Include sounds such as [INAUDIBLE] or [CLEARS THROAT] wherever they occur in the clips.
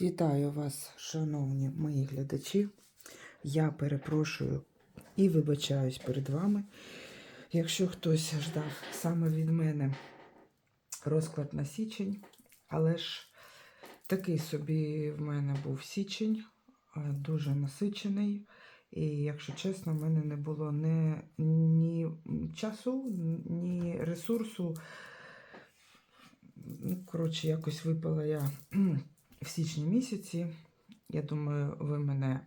Вітаю вас, шановні мої глядачі. Я перепрошую і вибачаюсь перед вами. Якщо хтось ждав саме від мене розклад на січень, але ж такий собі в мене був січень, е, дуже насичений. І, якщо чесно, в мене не було ні, ні часу, ні ресурсу. Ну, коротше, якось випала я в січні місяці. Я думаю, ви мене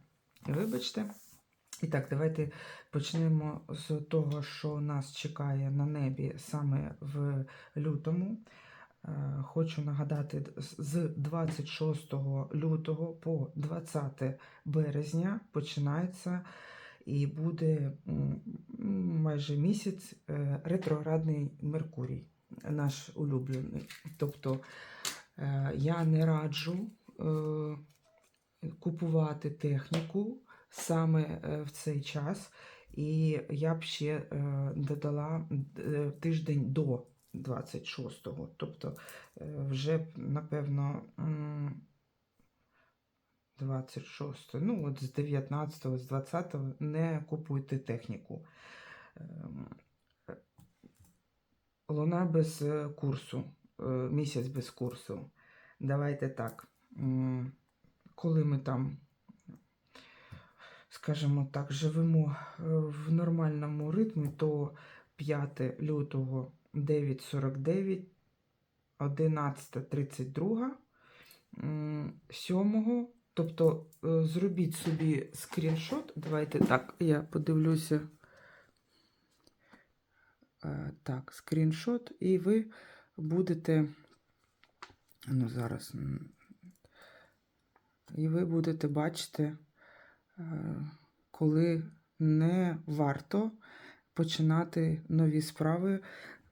вибачте. І так, давайте почнемо з того, що нас чекає на небі саме в лютому. Е, Хочу нагадати, з 26 лютого по 20 березня починається і буде майже місяць е, ретроградний Меркурій, наш улюблений. Тобто я не раджу е, купувати техніку саме е, в цей час, і я б ще е, додала е, тиждень до 26-го. Тобто е, вже, напевно, м, 26, ну от з 19-го, з 20-го не купуйте техніку. Ем, е, Луна без е, курсу, е, місяць без курсу. Давайте так. Коли ми там, скажімо так, живемо е, в нормальному ритмі, то 5 лютого 9.49, 11.32, м, 7, тобто е, зробіть собі скріншот. Давайте так, я подивлюся. Е, Так, скріншот, і ви будете. Ну, зараз. І ви будете бачити, е, коли не варто починати нові справи,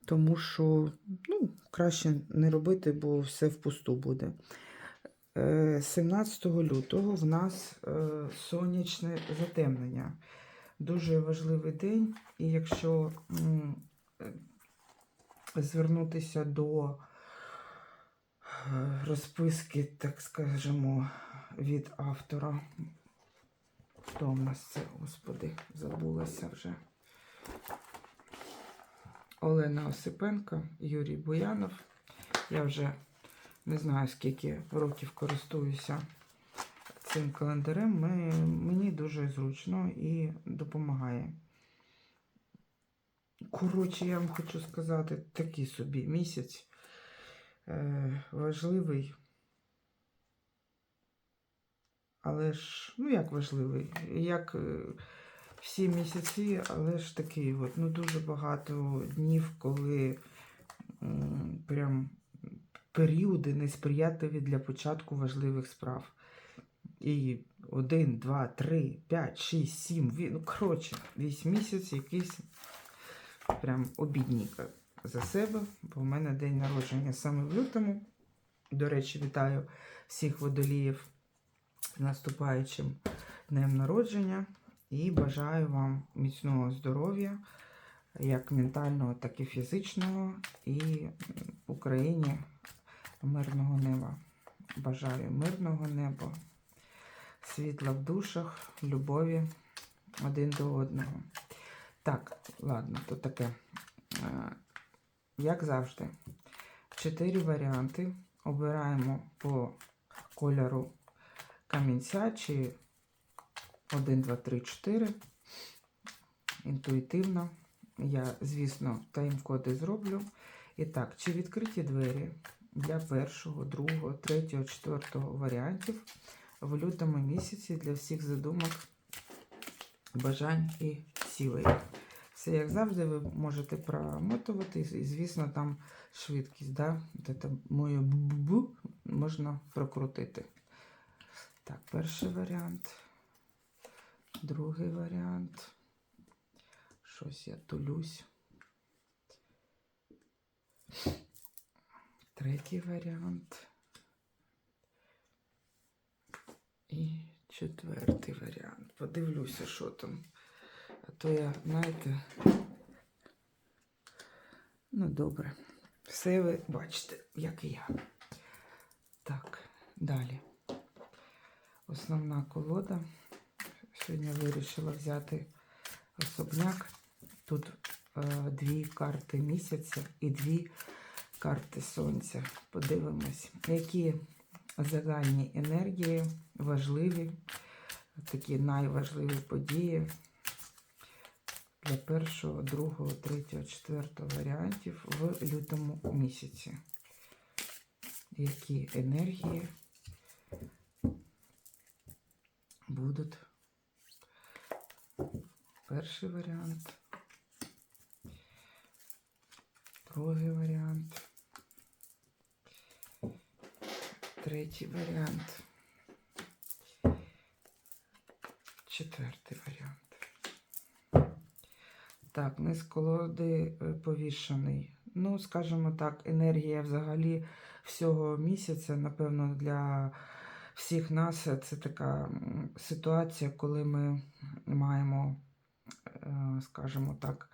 тому що ну, краще не робити, бо все впусту буде. Е, 17 лютого в нас е, сонячне затемнення. Дуже важливий день, і якщо е, звернутися до е, розписки, так скажемо, від автора. Хто в нас це, господи, забулася вже. Олена Осипенко, Юрій Буянов. Я вже не знаю, скільки років користуюся цим календарем. Мені дуже зручно і допомагає. Коротше, я вам хочу сказати, такий собі місяць е, важливий. Але ж, ну як важливий, як е, всі місяці, але ж такий от, ну дуже багато днів, коли м, прям періоди несприятливі для початку важливих справ. І один, два, три, п'ять, шість, сім, ві- ну коротше, весь місяць якийсь прям обідніка за себе, бо в мене день народження саме в лютому. До речі, вітаю всіх водоліїв з наступаючим днем народження і бажаю вам міцного здоров'я, як ментального, так і фізичного, і Україні мирного неба. Бажаю мирного неба, світла в душах, любові один до одного. Так, ладно, то таке. Е, Як завжди, чотири варіанти. Обираємо по кольору камінця чи 1, 2, 3, 4. Інтуїтивно. Я, звісно, тайм-коди зроблю. І так, чи відкриті двері для першого, другого, третього, четвертого варіантів в лютому місяці для всіх задумок, бажань і цілей. Все, як завжди, ви можете промотувати, і, звісно, там швидкість, да? Це моє бу-бу-бу можна прокрутити. Так, перший варіант. Другий варіант. Щось я тулюсь. Третій варіант. І четвертий варіант. Подивлюся, що там. А то я, знаєте. Ну, добре. Все ви бачите, як і я. Так, далі. основна колода. Сьогодні вирішила взяти особняк. Тут е, дві карти місяця і дві карти сонця. Подивимось, які загальні енергії важливі, такі найважливі події для першого, другого, третього, четвертого варіантів в лютому місяці. Які енергії будуть? Перший варіант, другий варіант, третій варіант, четвертий варіант. Так, низ колоди е, повішений. Ну, скажімо так, енергія взагалі всього місяця, напевно, для всіх нас це така ситуація, коли ми маємо, е, скажімо так,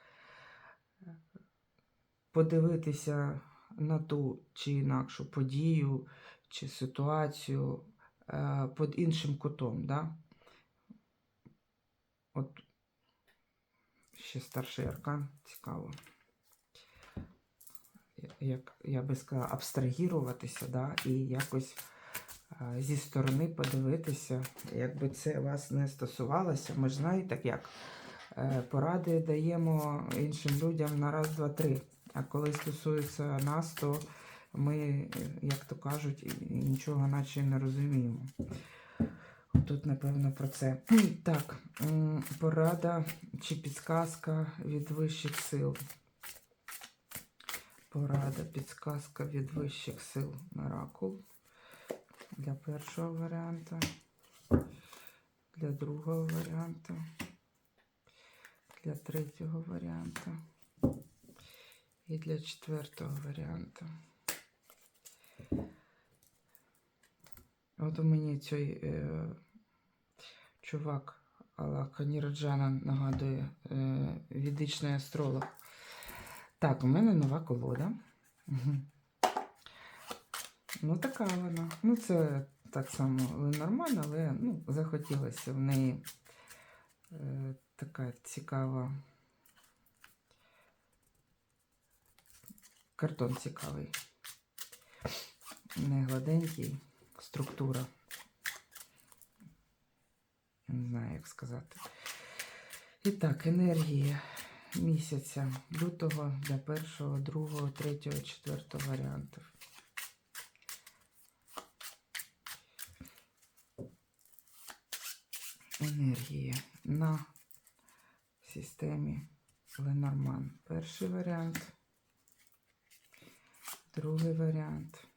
подивитися на ту чи інакшу подію чи ситуацію е, під іншим кутом. Да? От ще старший аркан цікаво. Як я би сказала, абстрагіруватися, да, і якось а, зі сторони подивитися, якби це вас не стосувалося. Ми ж знаєте, як е, поради даємо іншим людям на раз, два, три. А коли стосується нас, то ми, е, як то кажуть, нічого наче не розуміємо. Тут, напевно, про це. [CLEARS THROAT] Так, порада чи підсказка від вищих сил. Порада, підсказка від вищих сил Миракул. Для першого варіанта. Для другого варіанта. Для третього варіанта. І для четвертого варіанта. От у мені цей е, чувак Аллах Ніраджана нагадує е, відичний астролог. Так, у мене нова колода. Ну, така вона. Ну, це так само нормально, але ну, захотілося в неї е, така цікава. Картон цікавий. Не гладенький, структура. Не знаю, як сказати. І так, енергія місяця лютого для першого, другого, третього, четвертого варіантів. Енергія на системі Ленорман. Перший варіант, другий варіант,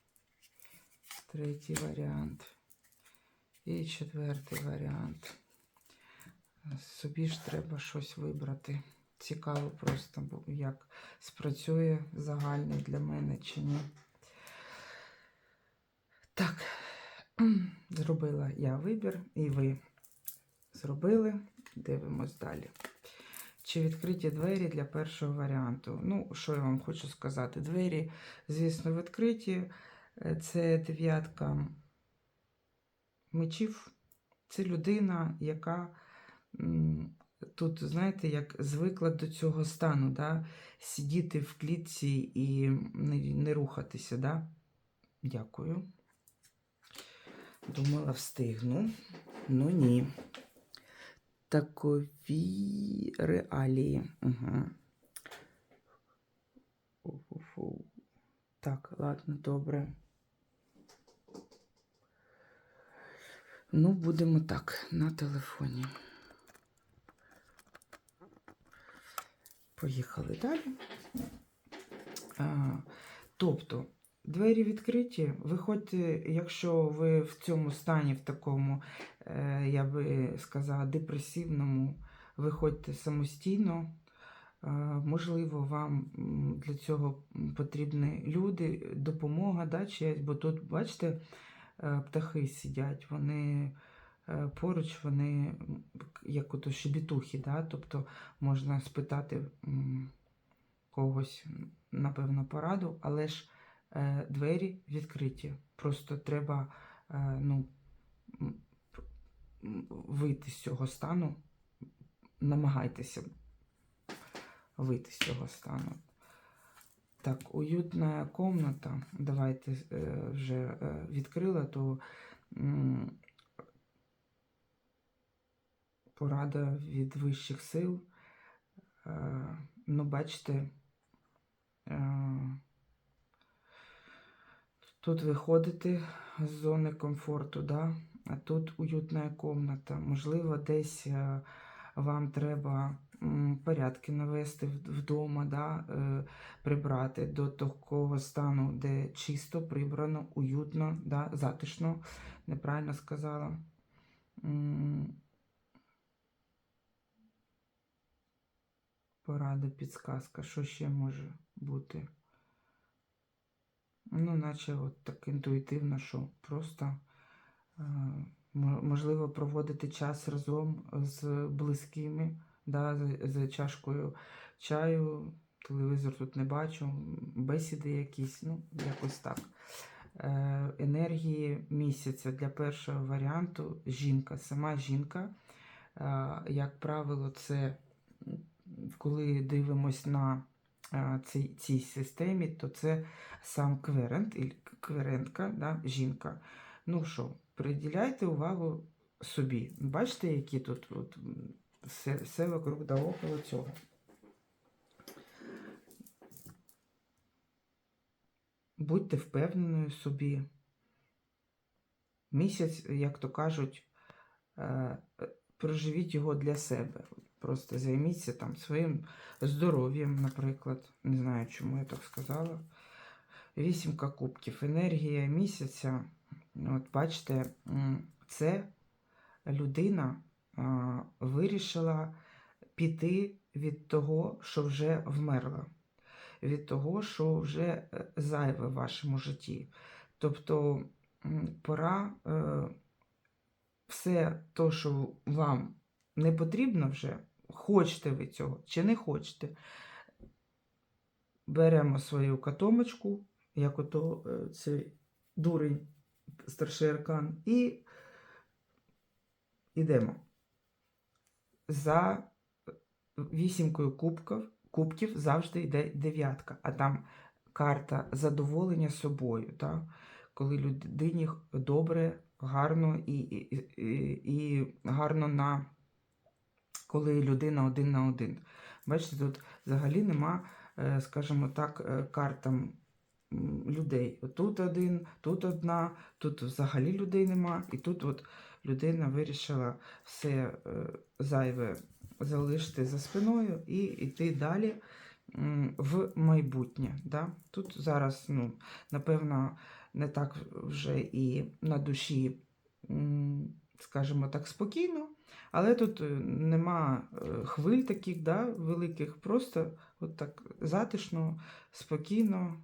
третій варіант і четвертий варіант. Собі ж треба щось вибрати. Цікаво просто, як спрацює загальний для мене чи ні. Так, зробила я вибір, і ви зробили. Дивимось далі. Чи відкриті двері для першого варіанту? Ну, що я вам хочу сказати? Двері, звісно, відкриті. Е, Це дев'ятка мечів. Це людина, яка тут, знаєте, як звикла до цього стану, да? сидіти в клітці і не, рухатися. Да? Дякую. Думала, встигну. Ну ні. Такові реалії. Угу. Так, ладно, добре. Ну, будемо так, на телефоні. Поїхали далі. А, тобто, двері відкриті. Виходьте, якщо ви в цьому стані, в такому, е, я би сказала, депресивному, виходьте самостійно. Е, Можливо, вам для цього потрібні люди, допомога, да, чиясь, бо тут, бачите, е, птахи сидять, вони поруч, вони як ото щебетухи, да, тобто можна спитати когось, напевно, пораду, але ж двері відкриті. Просто треба е, ну, вийти з цього стану. Намагайтеся вийти з цього стану. Так, уютна комната. Давайте е, вже е, відкрила, то порада від вищих сил. Е, ну, бачите, е, тут виходите з зони комфорту, да? а тут уютна комната. Можливо, десь е, вам треба порядки навести вдома, да? е, прибрати до такого стану, де чисто, прибрано, уютно, да? затишно, неправильно сказала. Порада, підсказка, що ще може бути? Ну, наче от так інтуїтивно, що просто е, можливо проводити час разом з близькими, да, за, чашкою чаю, телевізор тут не бачу, бесіди якісь, ну, якось так. Е, енергії місяця для першого варіанту жінка, сама жінка. Е, як правило, це коли дивимось на цій, цій системі, то це сам кверент, кверентка, да, жінка. Ну що, приділяйте увагу собі. Бачите, які тут от, все, все вокруг да около цього. Будьте впевненою собі. Місяць, як то кажуть, е, проживіть його для себе. Просто займіться там своїм здоров'ям, наприклад. Не знаю, чому я так сказала. Вісімка кубків. Енергія місяця. От бачите, це людина вирішила піти від того, що вже вмерла, від того, що вже е, зайве в вашому житті. Тобто пора е, все то, що вам не потрібно вже, хочете ви цього чи не хочете, беремо свою катомочку, як ото е, цей дурень, старший аркан, і йдемо. За вісімкою кубків, кубків завжди йде дев'ятка, а там карта задоволення собою. Так? Коли людині добре, гарно і, і, і, і гарно на коли людина один на один. Бачите, тут взагалі нема, е, скажімо так, е, карт там м, людей. Тут один, тут одна, тут взагалі людей нема. І тут от людина вирішила все е, зайве залишити за спиною і йти далі в майбутнє. Да? Тут зараз, ну, напевно, не так вже і на душі, скажімо так, спокійно. Але тут е, нема е, хвиль таких да, великих, просто от так затишно, спокійно,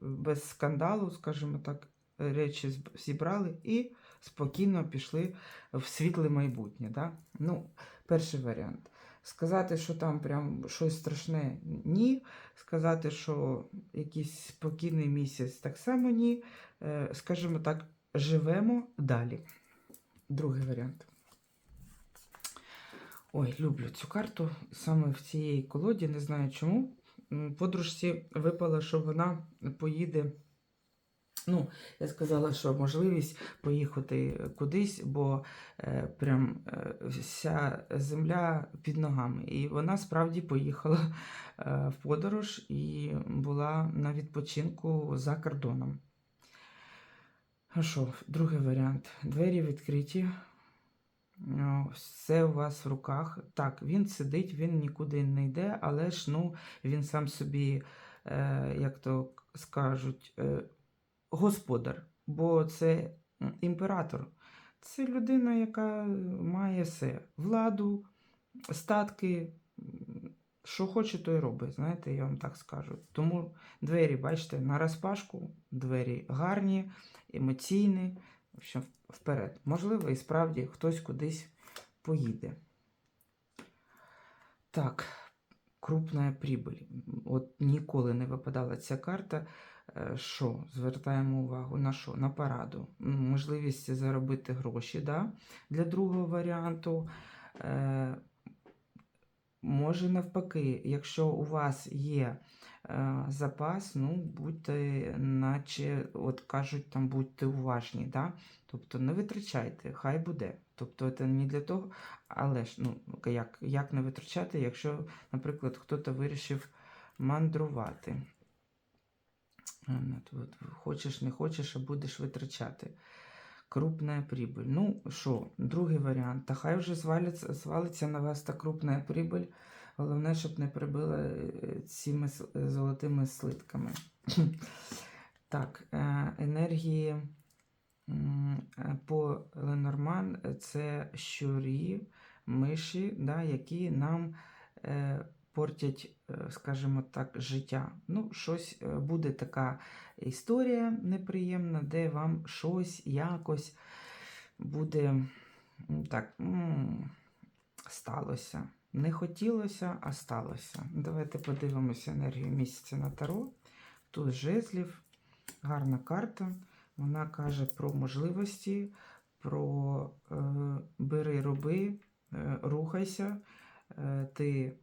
без скандалу, скажімо так, речі зібрали і спокійно пішли в світле майбутнє. Да? Ну, перший варіант. Сказати, що там прям щось страшне, ні. Сказати, що якийсь спокійний місяць, так само ні. Е, Скажімо так, живемо далі. Другий варіант. Ой, люблю цю карту саме в цій колоді, не знаю чому. Подружці випало, що вона поїде. Ну, я сказала, що можливість поїхати кудись, бо е, прям е, вся земля під ногами. І вона справді поїхала е, в подорож і була на відпочинку за кордоном. А що, другий варіант. Двері відкриті. О, Все у вас в руках. Так, він сидить, він нікуди не йде, але ж ну, він сам собі, е, як то скажуть, е, господар, бо це імператор. Це людина, яка має все: владу, статки, що хоче, то й робить. Знаєте, я вам так скажу. Тому двері, бачите, на розпашку, двері гарні, емоційні. В вперед. Можливо, і справді хтось кудись поїде. Так, крупна прибыль. От ніколи не випадала ця карта. е, що? Звертаємо увагу на що? На пораду. М, Можливість заробити гроші да? для другого варіанту. Е, Може навпаки, якщо у вас є запас, ну будьте, наче, от кажуть, там будьте уважні, да? тобто не витрачайте, хай буде. Тобто це не для того, але ж ну як, як не витрачати, якщо, наприклад, хтось вирішив мандрувати. Хочеш, не хочеш, а будеш витрачати. Крупна прибыль. Ну що, другий варіант. Та хай вже звалиться, звалиться на вас та крупна прибыль. Головне, щоб не прибила е, цими е, золотими слитками. [CLEARS THROAT] так, е, енергії по Ленорман це щурі, миші, да, які нам портять, скажімо так, життя. Ну, щось буде така історія неприємна, де вам щось якось буде так, сталося. Не хотілося, а сталося. Давайте подивимося енергію місяця на Таро. Тут жезлів, гарна карта. Вона каже про можливості, про е, бери, роби, е, рухайся. Е, ти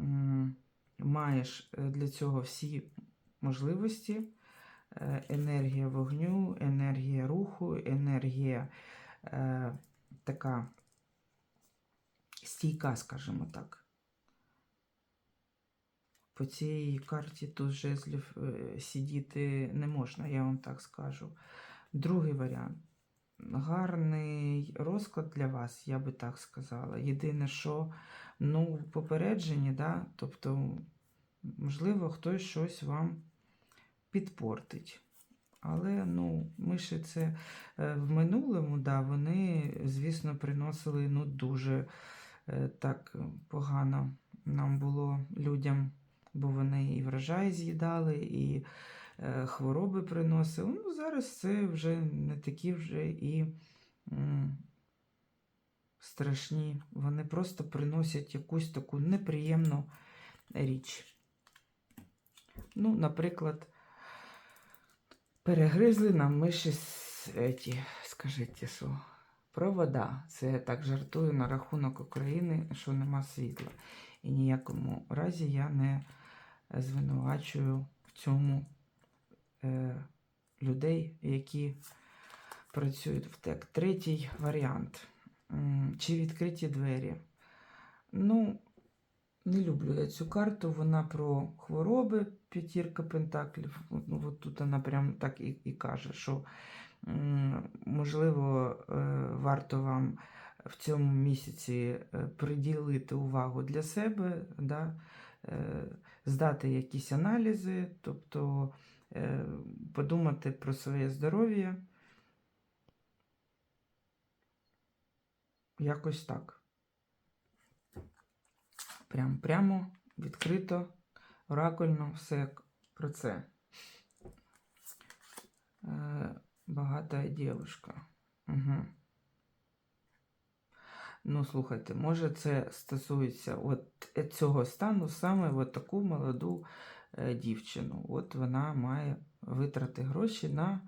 м, маєш е, для цього всі можливості. Е, енергія вогню, енергія руху, енергія е, така стійка, скажімо так. По цій карті тут жезлів е, сидіти не можна, я вам так скажу. Другий варіант. Гарний розклад для вас, я би так сказала. Єдине, що ну, в попередженні, да, тобто, можливо, хтось щось вам підпортить. Але ну, миші це е, в минулому, да, вони, звісно, приносили ну, дуже так погано нам було людям, бо вони і врожай з'їдали, і е, хвороби приносили. Ну, зараз це вже не такі вже і страшні. Вони просто приносять якусь таку неприємну річ. Ну, наприклад, перегризли нам миші с- скажіть, що провода. Це я так жартую на рахунок України, що нема світла. І ніякому разі я не звинувачую в цьому е, людей, які працюють в ТЕК. Третій варіант. Чи відкриті двері? Ну, не люблю я цю карту. Вона про хвороби, п'ятірка пентаклів. Ну, от тут вона прям так і, і каже, що можливо е, варто вам в цьому місяці е, приділити увагу для себе, да? е, здати якісь аналізи, тобто подумати про своє здоров'я. Якось так. Прям, прямо, відкрито, оракульно, все про це. Е, багата дівчинка. Угу. Ну, слухайте, може, це стосується от цього стану саме от таку молоду е, дівчину. От вона має витрати гроші на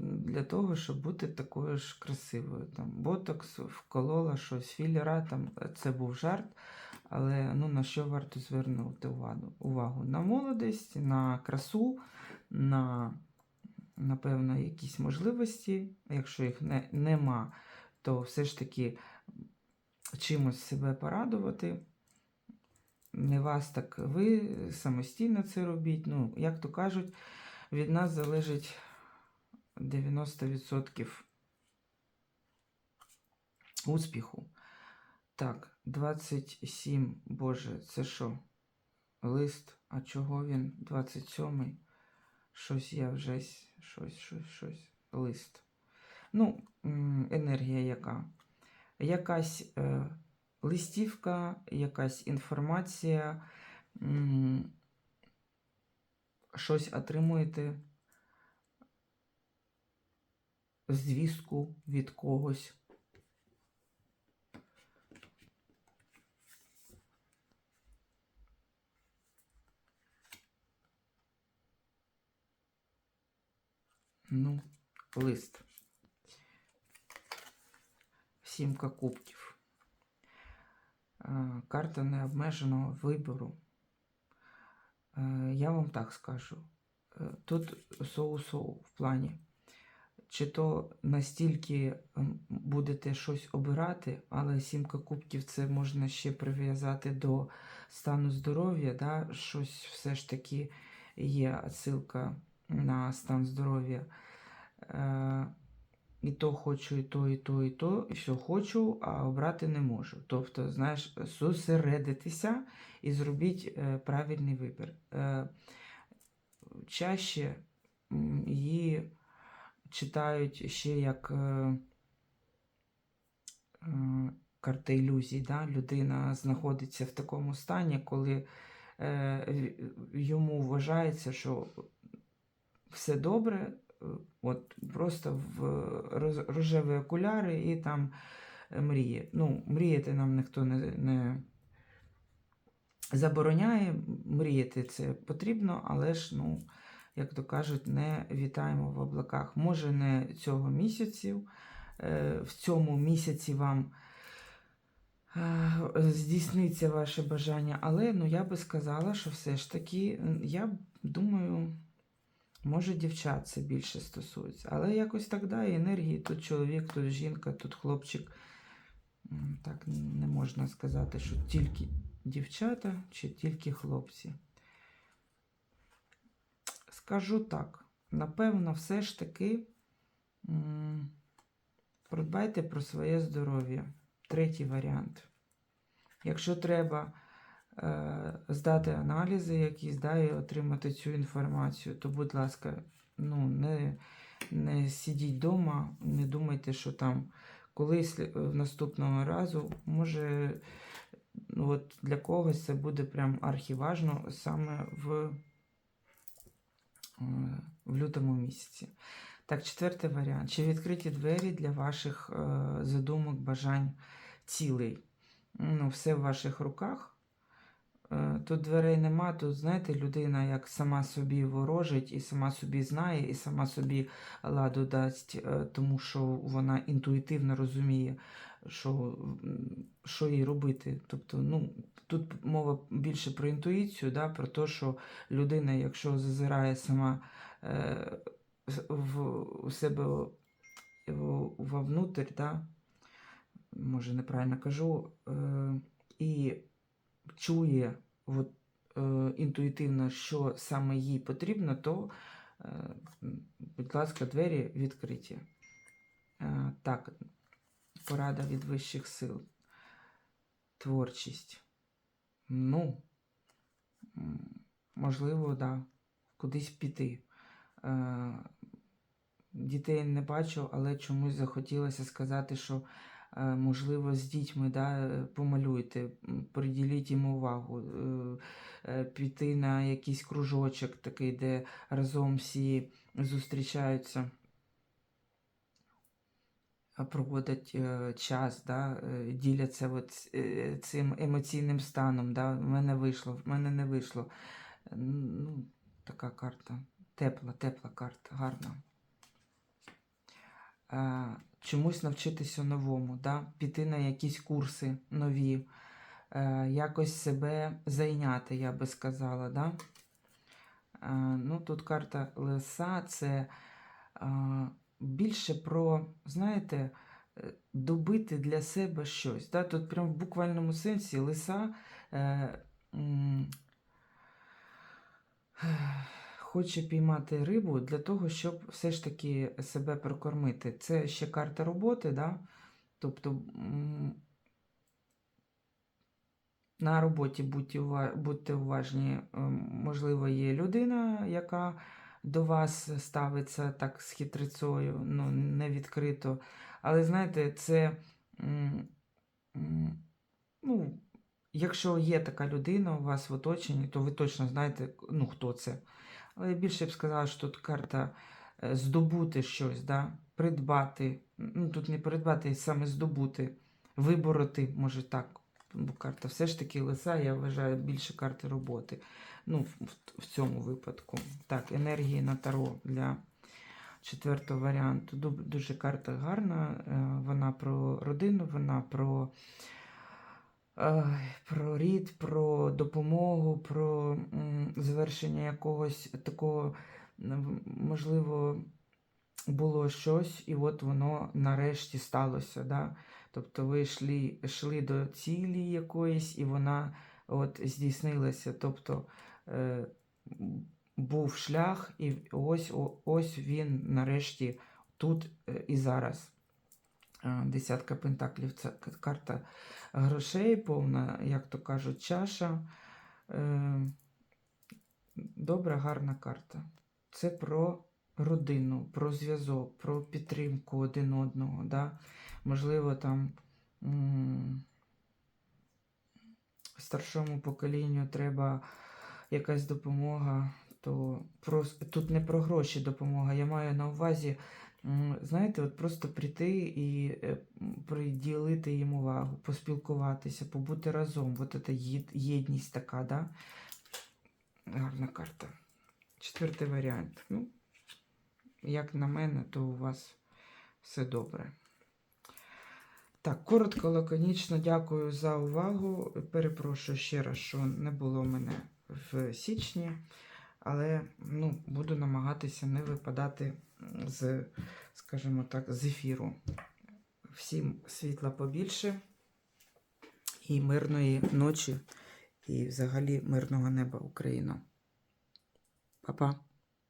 для того, щоб бути такою ж красивою. Там ботокс вколола щось, філера, там е, це був жарт. Але ну, на що варто звернути увагу? увагу? На молодість, на красу, на, напевно, якісь можливості. Якщо їх не, нема, то все ж таки чимось себе порадувати. Не вас, так ви самостійно це робіть. Ну, як то кажуть, від нас залежить 90% успіху. Так, 27, боже, це що? Лист, а чого він? 27. Щось я вже щось, щось, щось. Лист. Ну, енергія яка? Якась е, листівка, якась інформація, щось отримуєте, звістку від когось. Ну, лист. Сімка кубків. Е, Карта необмеженого вибору. Е, Я вам так скажу. Е, Тут соу-соу в плані. Чи то настільки будете щось обирати, але сімка кубків це можна ще прив'язати до стану здоров'я, да? щось все ж таки є отсилка на стан здоров'я. Е, і то хочу, і то, і то, і то, і все хочу, а обрати не можу. Тобто, знаєш, зосередитися і зробіть е, правильний вибір. Е, чаще її читають ще як карта ілюзій. Да? Людина знаходиться в такому стані, коли йому вважається, що все добре, е, от просто в роз- рожеві окуляри і там е, мріє. Ну, мріяти нам ніхто не, не забороняє. Мріяти це потрібно, але ж, ну, як то кажуть, не вітаємо в облаках. Може, не цього місяцю. е, В цьому місяці вам е, здійсниться ваше бажання, але ну, я би сказала, що все ж таки, я думаю, може дівчат це більше стосується. Але якось так да, енергії, тут чоловік, тут жінка, тут хлопчик. Так не можна сказати, що тільки дівчата чи тільки хлопці. Скажу так, напевно, все ж таки продбайте про своє здоров'я. Третій варіант. Якщо треба здати аналізи якісь, да, і отримати цю інформацію, то, будь ласка, ну, не, не сидіть вдома, не думайте, що там колись е, наступного разу, може, от для когось це буде прям архіважно саме в, е, в лютому місяці. Так, четвертий варіант. Чи відкриті двері для ваших е, задумок, бажань, цілей? Ну, все в ваших руках. Е, Тут дверей нема, тут, знаєте, людина як сама собі ворожить, і сама собі знає, і сама собі ладу дасть, е, тому що вона інтуїтивно розуміє, що, що їй робити. Тобто, ну, тут мова більше про інтуїцію, да, про те, що людина, якщо зазирає сама е, в, у себе вовнутрь, да, може неправильно кажу, е, і чує от, е, інтуїтивно, що саме їй потрібно, то, е, будь ласка, двері відкриті. Е, так, порада від вищих сил. Творчість. Ну, можливо, да, кудись піти. Е, дітей не бачу, але чомусь захотілося сказати, що можливо з дітьми да, е, помалюйте, приділіть їм увагу, е, е, піти на якийсь кружочок такий, де разом всі зустрічаються. Проводять е, час, да, е, діляться от, е, цим емоційним станом. Да, в мене вийшло, в мене не вийшло. Ну, така карта. Тепла, тепла карта, гарна. Е, чомусь навчитися новому, да? піти на якісь курси нові, е, якось себе зайняти, я би сказала. Да? Е, ну, тут карта леса це е, більше про, знаєте, е, добити для себе щось. Да? Тут прям в буквальному сенсі лиса. Е, м, Хоче піймати рибу для того, щоб все ж таки себе прокормити. Це ще карта роботи, да? тобто на роботі будьте, уважні. Ем, Можливо, є людина, яка до вас ставиться так з хитрицею, ну, не відкрито. Але знаєте, це. Ну, якщо є така людина у вас в оточенні, то ви точно знаєте, ну, хто це. Але я більше б сказала, що тут карта е, здобути щось, да? придбати. Ну, тут не придбати, а саме здобути, вибороти, може так. Бо карта все ж таки лиса, я вважаю більше карти роботи. Ну, в, в- цьому випадку. Так, енергії на таро для четвертого варіанту. Дуже карта гарна. е, Вона про родину, вона про, про рід, про допомогу, про завершення якогось такого, можливо, було щось, і от воно нарешті сталося. Да? Тобто ви йшли, йшли до цілі якоїсь, і вона от здійснилася. Тобто е, був шлях, і ось, ось він нарешті тут е, і зараз. Е, Десятка пентаклів це карта грошей, повна, як то кажуть, чаша. Е, Добра, гарна карта. Це про родину, про зв'язок, про підтримку один одного. Да? Можливо, там старшому поколінню треба якась допомога, то просто тут не про гроші допомога. Я маю на увазі, знаєте, от просто прийти і е, приділити їм увагу, поспілкуватися, побути разом. От це єдність така, да? Гарна карта. Четвертий варіант. Ну, як на мене, то у вас все добре. Так, коротко, лаконічно дякую за увагу. Перепрошую ще раз, що не було мене в січні, але ну, буду намагатися не випадати з, скажімо так, з ефіру. Всім світла побільше і мирної ночі, і взагалі мирного неба Україна. Па-па.